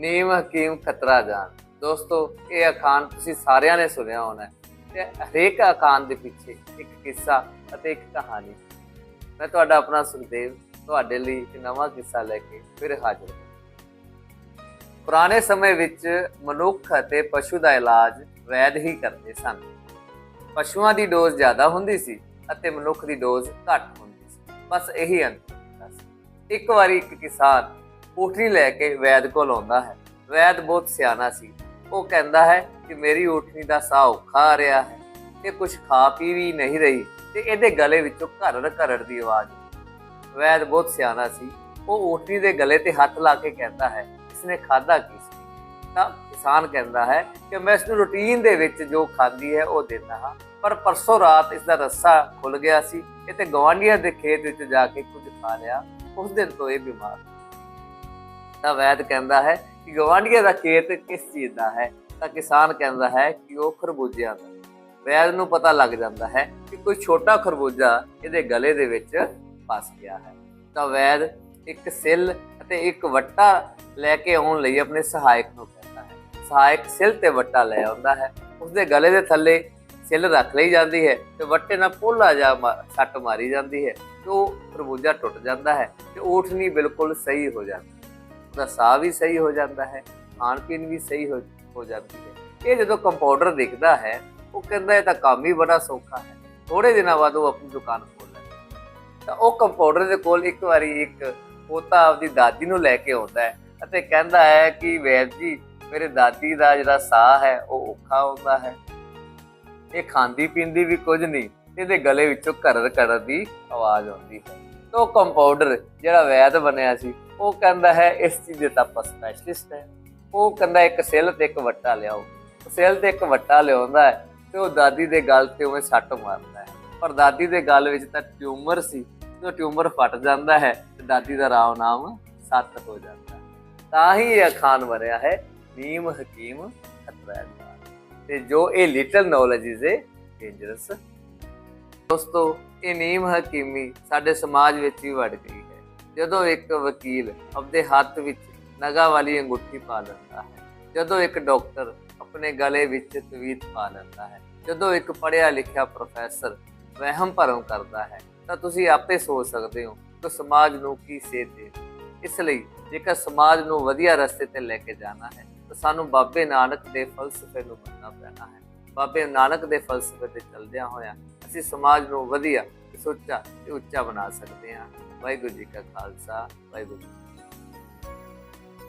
ਨੀਮ ਹਕੀਮ ਖਤਰਾ ਜਾਨ। ਦੋਸਤੋ, ਇਹ ਅਖਾਣ ਤੁਸੀਂ ਸਾਰਿਆਂ ਨੇ ਸੁਣਿਆ ਹੋਣਾ ਹੈ। ਤੇ ਹਰੇਕ ਅਖਾਣ ਦੇ ਪਿੱਛੇ ਇੱਕ ਕਿੱਸਾ ਅਤੇ ਇੱਕ ਕਹਾਣੀ। ਮੈਂ ਤੁਹਾਡਾ ਆਪਣਾ ਸੁਖਦੇਵ, ਤੁਹਾਡੇ ਲਈ ਇੱਕ ਨਵਾਂ ਕਿੱਸਾ ਲੈ ਕੇ ਫਿਰ ਹਾਜ਼ਰ ਹਾਂ। ਪੁਰਾਣੇ ਸਮੇਂ ਵਿੱਚ ਮਨੁੱਖ ਅਤੇ ਪਸ਼ੂ ਦਾ ਇਲਾਜ ਵੈਦ ਹੀ ਕਰਦੇ ਸਨ। ਪਸ਼ੂਆਂ ਦੀ ਡੋਜ਼ ਜ਼ਿਆਦਾ ਹੁੰਦੀ ਸੀ ਅਤੇ ਮਨੁੱਖ ਦੀ ਡੋਜ਼ ਘੱਟ ਹੁੰਦੀ ਸੀ। ਬਸ ਇਹੀ ਅੰਤਰ ਹੁੰਦਾ ਸੀ। ਇੱਕ ਵਾਰੀ ਇੱਕ ਕਿਸਾਨ ਊਠਣੀ ਲੈ ਕੇ ਵੈਦ ਕੋਲ ਆਉਂਦਾ ਹੈ। ਵੈਦ ਬਹੁਤ ਸਿਆਣਾ ਸੀ। ਉਹ ਕਹਿੰਦਾ ਹੈ ਕਿ ਮੇਰੀ ਊਠਣੀ ਦਾ ਸਾਹ ਔਖਾ ਆ ਰਿਹਾ ਹੈ ਤੇ ਕੁਝ ਖਾ ਪੀ ਵੀ ਨਹੀਂ ਰਹੀ ਤੇ ਇਹਦੇ ਗਲੇ ਵਿੱਚੋਂ ਘਰੜ ਘਰੜ ਦੀ ਆਵਾਜ਼ ਵੈਦ ਬਹੁਤ ਸਿਆਣਾ ਸੀ। ਉਹ ਊਠਣੀ ਦੇ ਗਲੇ ਤੇ ਹੱਥ ਲਾ ਕੇ ਕਹਿੰਦਾ ਹੈ, ਇਸਨੇ ਖਾਦਾ ਕੀ ਸੀ? ਤਾਂ ਕਿਸਾਨ ਕਹਿੰਦਾ ਹੈ ਕਿ ਮੈਂ ਇਸ ਨੂੰ ਰੂਟੀਨ ਦੇ ਵਿੱਚ ਜੋ ਖਾਂਦੀ ਹੈ ਉਹ ਦਿੰਦਾ ਹਾਂ। ਪਰ ਪਰਸੋਂ ਰਾਤ ਇਸ ਦਾ ਰੱਸਾ ਖੁੱਲ ਗਿਆ ਸੀ। ਇਹ ਤੇ ਗਵਾਂਢੀਆਂ ਦੇ ਖੇਤ ਵਿੱਚ ਜਾ ਕੇ ਕੁਝ ਖਾ ਲਿਆ ਉਸ ਦਿਨ ਤੋਂ ਇਹ ਬਿਮਾਰ ਤਾਂ ਵੈਦ ਕਹਿੰਦਾ ਹੈ ਕਿ ਗਵਾਂਢੀਆਂ ਦਾ ਖੇਤ ਕਿਸ ਚੀਜ਼ ਦਾ ਹੈ? ਤਾਂ ਕਿਸਾਨ ਕਹਿੰਦਾ ਹੈ ਕਿ ਉਹ ਖਰਬੂਜਿਆਂ ਦਾ। ਵੈਦ ਨੂੰ ਪਤਾ ਲੱਗ ਜਾਂਦਾ ਹੈ ਕਿ ਕੋਈ ਛੋਟਾ ਖਰਬੂਜਾ ਇਹਦੇ ਗਲੇ ਦੇ ਵਿੱਚ ਫਸ ਗਿਆ ਹੈ। ਤਾਂ ਵੈਦ ਇੱਕ ਸਿੱਲ ਅਤੇ ਇੱਕ ਵੱਟਾ ਲੈ ਕੇ ਆਉਣ ਲਈ ਆਪਣੇ ਸਹਾਇਕ ਨੂੰ ਕਹਿੰਦਾ ਹੈ। ਸਹਾਇਕ ਸਿੱਲ ਤੇ ਵੱਟਾ ਲੈ ਆਉਂਦਾ ਹੈ। ਉਸਦੇ ਗਲੇ ਦੇ ਥੱਲੇ ਸਿੱਲ ਰੱਖ ਲਈ ਜਾਂਦੀ ਹੈ ਤੇ ਵੱਟੇ ਨਾਲ ਪੋਲਾ ਜਾ ਸੱਟ ਮਾਰੀ ਜਾਂਦੀ ਹੈ ਤੇ ਉਹ ਖਰਬੂਜਾ ਟੁੱਟ ਜਾਂਦਾ ਹੈ ਤੇ ਊਠਨੀ ਬਿਲਕੁਲ ਸਹੀ ਹੋ ਜਾਂਦੀ। ਹੈ ਉਹਦਾ ਸਾਹ ਵੀ ਸਹੀ ਹੋ ਜਾਂਦਾ ਹੈ ਖਾਣ ਪੀਣ ਵੀ ਸਹੀ ਹੋ ਹੋ ਜਾਂਦੀ ਹੈ। ਇਹ ਜਦੋਂ ਕੰਪਾਊਂਡਰ ਦੇਖਦਾ ਹੈ, ਉਹ ਕਹਿੰਦਾ ਇਹ ਤਾਂ ਕੰਮ ਹੀ ਬੜਾ ਸੌਖਾ ਹੈ। ਥੋੜੇ ਦਿਨਾਂ ਬਾਅਦ ਉਹ ਆਪਣੀ ਦੁਕਾਨ ਖੋਲ ਲੈਂਦਾ ਤਾਂ ਉਹ ਕੰਪਾਊਂਡਰ ਦੇ ਕੋਲ ਇੱਕ ਵਾਰੀ ਇੱਕ ਪੋਤਾ ਆਪਦੀ ਦਾਦੀ ਨੂੰ ਲੈ ਕੇ ਆਉਂਦਾ ਹੈ ਅਤੇ ਕਹਿੰਦਾ ਹੈ ਕਿ ਵੈਦ ਜੀ, ਮੇਰੇ ਦਾਦੀ ਦਾ ਜਿਹੜਾ ਸਾਹ ਹੈ, ਉਹ ਔਖਾ ਹੁੰਦਾ ਹੈ। ਇਹ ਖਾਂਦੀ ਪੀਂਦੀ ਵੀ ਕੁਝ ਨਹੀਂ, ਇਹਦੇ ਗਲੇ ਵਿੱਚੋਂ ਘਰਰ ਘਰਰ ਦੀ ਆਵਾਜ਼ ਆਉਂਦੀ ਹੈ। ਉਹ ਕੰਪਾਊਂਡਰ ਜਿਹੜਾ ਵੈਦ ਬਣਿਆ ਸੀ, ਉਹ ਕਹਿੰਦਾ ਹੈ ਇਸ ਚੀਜ਼ ਦੇ ਤਾਂ ਆਪਾਂ ਸਪੈਸ਼ਲਿਸਟ ਹੈ। ਉਹ ਕਹਿੰਦਾ ਇੱਕ ਸੈੱਲ ਤੇ ਇੱਕ ਵੱਟਾ ਲਿਆਓ। ਸੈੱਲ ਤੇ ਇੱਕ ਵੱਟਾ ਲਿਆਉਂਦਾ ਹੈ ਤੇ ਉਹ ਦਾਦੀ ਦੇ ਗਲ ਤੇ ਉਵੇਂ ਸੱਟ ਮਾਰਦਾ ਹੈ। ਪਰ ਦਾਦੀ ਦੇ ਗਲ ਵਿੱਚ ਤਾਂ ਟਿਊਮਰ ਸੀ, ਜਦੋਂ ਟਿਊਮਰ ਫਟ ਜਾਂਦਾ ਹੈ ਤੇ ਦਾਦੀ ਦਾ ਰਾਮ ਨਾਮ ਸੱਤ ਹੋ ਜਾਂਦਾ ਹੈ। ਤਾਂ ਹੀ ਇਹ ਅਖਾਨ ਬਣਿਆ ਹੈ, ਨੀਮ ਹਕੀਮ ਖਤਰਾ ਤੇ ਜੋ ਇਹ little knowledge is a dangerous ਦੋਸਤੋ ਇਹ ਨੀਮ ਹਕੀਮੀ ਸਾਡੇ ਸਮਾਜ ਵਿੱਚ ਵੀ ਵੜ ਗਈ ਹੈ। ਜਦੋਂ ਇੱਕ ਵਕੀਲ ਆਪਣੇ ਹੱਥ ਵਿੱਚ ਨਗਾ ਵਾਲੀ ਅੰਗੂਠੀ ਪਾ ਲੈਂਦਾ ਹੈ, ਜਦੋਂ ਇੱਕ ਡਾਕਟਰ ਆਪਣੇ ਗਲੇ ਵਿੱਚ ਤਵੀਤ ਪਾ ਲੈਂਦਾ ਹੈ, ਜਦੋਂ ਇੱਕ ਪੜ੍ਹਿਆ ਲਿਖਿਆ ਪ੍ਰੋਫੈਸਰ ਵਹਿਮ ਭਰਮ ਕਰਦਾ ਹੈ, ਤਾਂ ਤੁਸੀਂ ਆਪੇ ਸੋਚ ਸਕਦੇ ਹੋ ਕਿ ਸਮਾਜ ਨੂੰ ਕੀ ਸੇਧ ਦੇ ਇਸ ਲਈ ਜੇਕਰ ਸਮਾਜ ਨੂੰ ਵਧੀਆ ਰਸਤੇ ਤੇ ਲੈ ਕੇ ਜਾਣਾ ਹੈ, ਤਾਂ ਸਾਨੂੰ ਬਾਬੇ ਨਾਨਕ ਦੇ ਫਲਸਫੇ ਨੂੰ ਮੰਨਣਾ ਪੈਣਾ ਹੈ। ਬਾਬੇ ਨਾਨਕ ਦੇ ਫਲਸਫੇ ਤੇ ਚੱਲਦਿਆਂ ਹੋਇਆਂ ਅਸੀਂ ਸਮਾਜ ਨੂੰ ਵਧੀਆ, ਸੁੱਚਾ ਤੇ ਉੱਚਾ ਬਣਾ ਸਕਦੇ ਹਾਂ। ਵਾਹਿਗੁਰੂ ਜੀ ਕਾ ਖਾਲਸਾ, ਵਾਹਿਗੁਰੂ